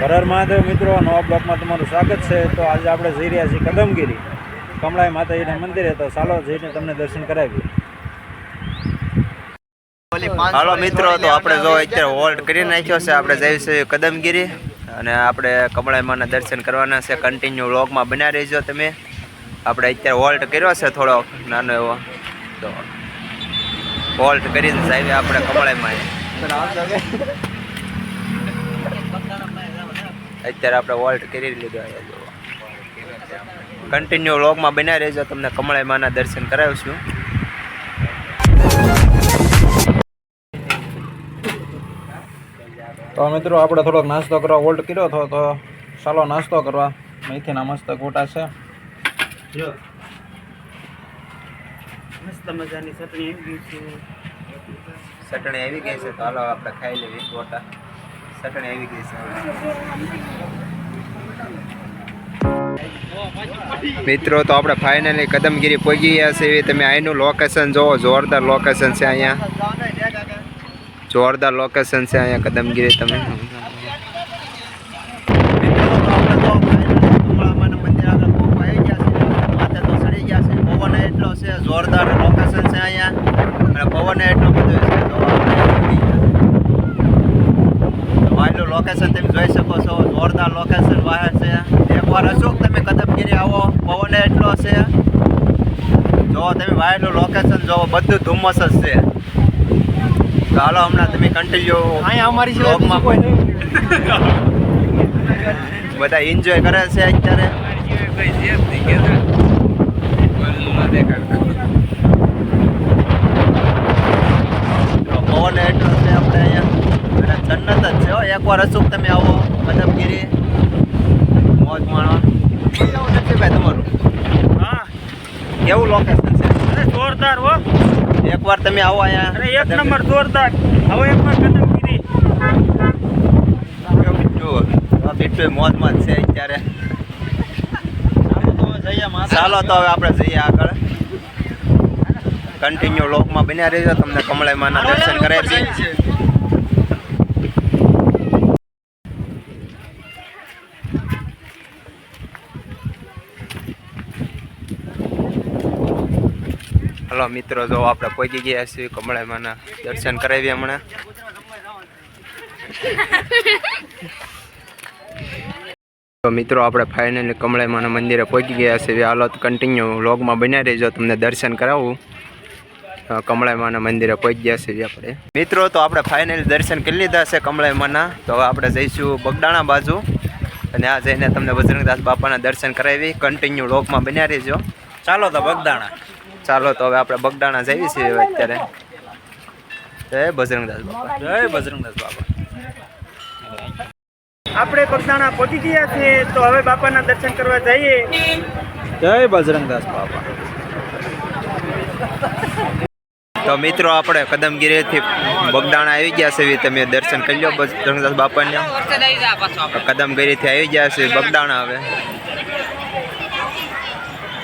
હરર મહાદેવ મિત્રો, નવા બ્લોકમાં તમારું સ્વાગત છે. તો આજે આપણે જઈ રહ્યા છીએ કદમગીરી. કમળાઈ માતાજીના મંદિરે. તો ચાલો જઈને તમને દર્શન કરાવીએ. હાલો મિત્રો, તો આપણે જો અત્યારે હોલ્ડ કરી નાખ્યો છે. આપણે જઈએ છીએ કદમગીરી અને આપણે કમળાઈ માના દર્શન કરવાના છે. કન્ટિન્યુ વ્લોગમાં બન્યા રહેજો તમે. આપણે અત્યારે હોલ્ટ કર્યો છે થોડો નાનો એવો. તો હોલ્ટ કરીને જઈએ આપણે કમળાઈમાં અત્યારે આપણે વોલ્ટ કરી લીધો કન્ટિન્યુ વ્લોગમાં બન્યા રહેજો તમને કમળાઈમાના દર્શન કરાવીશું. તો મિત્રો આપણે થોડોક નાસ્તો કરવા વોલ્ટ કર્યો હતો તો ચાલો નાસ્તો કરવા. મેથીના મસ્ત ગોટા છે. મસ્ત મજાની ચટણી આવી ગઈ છે. ચટણી આવી ગઈ છે તો હાલો આપણે ખાઈ લેવી ગોટા. ચટણી આવી ગઈ છે. મિત્રો તો આપણે ફાઇનલી કદમગીરી પહોંચી ગયા છે. એવી તમે અહીંનું લોકેશન જોવો. જોરદાર લોકેશન છે અહીંયા. જોરદાર લોકેશન છે અહીંયા કદમગીરી તમે. જોરદાર લોકેશન છે અહીંયા. અને પવન એટલો બધો છે તો વાયલું લોકેશન તમે જોઈ શકો છો. જોરદાર લોકેશન વાહે છે. એકવાર અશોક તમે કદમગીરી આવો. પવન એટલો છે. જો તમે વાયરનું લોકેશન જોવો બધું ધુમ્મસ જ છે. તો હાલો હમણાં તમે કન્ટિન્યુ અહીંયા અમારી બ્લોગમાં બધા એન્જોય કરે છે અત્યારે તો પવન એટલો છે આપણે અહીંયા અને જન્નત જ છે હો એકવાર અશોક તમે આવો કદમગીરી મોજ માણો. કેવું નથી ભાઈ તમારું? હા. કેવું લોકેશન છે? અરે જોરદાર હો. એકવાર તમે આવો અહીંયા. અરે એક નંબર જોરદાર. હવે એકવાર કદમગીરી જો બીટુ મોજમાં છે અત્યારે. ચાલો તો હવે આપણે જઈએ આગળ. કન્ટિન્યુ લોકમાં બન્યા રહેજો. તમને કમળાઈમાના દર્શન કરાવી છે હલો મિત્રો, જો આપણે પહોંચી ગયા છીએ કમળાઈમાના દર્શન કરાવીએ હમણાં. તો મિત્રો, આપણે ફાઇનલી કમળાઈમાના મંદિરે પહોંચી ગયા છે હાલો કન્ટિન્યુ વ્લોગમાં બન્યા રહેજો, તમને દર્શન કરાવું. કમળામાના મંદિરે પહોંચી ગયા છે આપણે. મિત્રો, તો આપણે ફાઇનલી દર્શન કરી લીધા છે કમળાઈમાના. તો હવે આપણે જઈશું બગડાણા બાજુ. અને આ જઈને તમને બજરંગદાસ બાપાના દર્શન કરાવી. કન્ટિન્યુ વ્લોગમાં બન્યા રહેજો. ચાલો તો બગદાણા. ચાલો તો હવે આપણે બગડાણા જઈએ છીએ અત્યારે. જય બજરંગદાસ બાપા. જય બજરંગદાસ બાપા. આપણે બગદાણા પહોંચી ગયા છીએ તો હવે બાપાના દર્શન કરવા જઈએ. જય બજરંગદાસ બાપા. તો મિત્રો આપણે કદમગીરીથી બગદાણા આવી ગયા છે એવી તમે દર્શન કરી લો બજરંગદાસ બાપાને. કદમગીરીથી આવી ગયા છે બગદાણા હવે.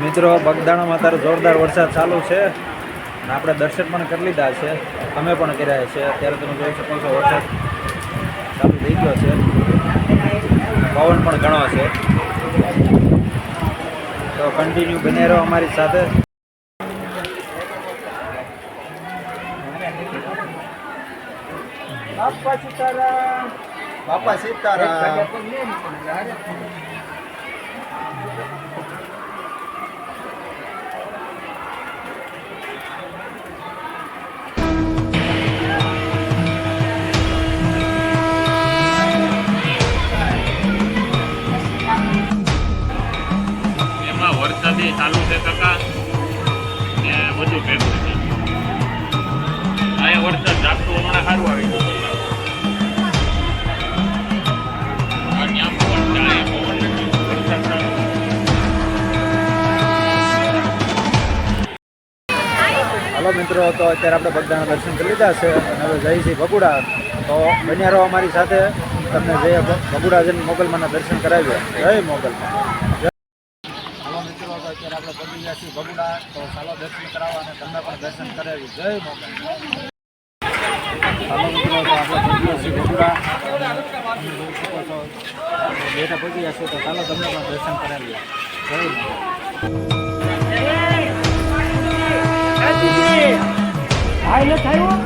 મિત્રો બગદાણામાં અત્યારે જોરદાર વરસાદ ચાલુ છે. અને આપણે દર્શન પણ કરી લીધા છે. અમે પણ કર્યા છે. અત્યારે તમે જોઈ શકો છો વરસાદ ચાલુ થઈ ગયો છે. પવન પણ ઘણો છે. તો કન્ટિન્યુ બને રહો અમારી સાથે. બાપા સીતારામ. બાપા સીતારામ. વરસાદી ચાલુ છે કાકા. ને બધું ભેગું છે. અહીંયા વરસાદ ઝાપટું હમણાં સારું આવી ગયું મિત્રો, તો અત્યારે આપણે બધાના દર્શન કરી લીધા છે અને હવે જઈએ છીએ ભગુડા. તો બન્યા રહો અમારી સાથે. તમને જઈએ ભગુડા જઈને મોગલમાના દર્શન કરાવ્યા. જય મોગલમાં. પહોંચી છીએ બગુડા તો ચાલો દર્શન કરાવવા અને તમને પણ દર્શન કરાવી જય મોગલ પહોંચી ગયા છીએ તો ચાલો તમને પણ દર્શન કરાવીએ જય મોગલ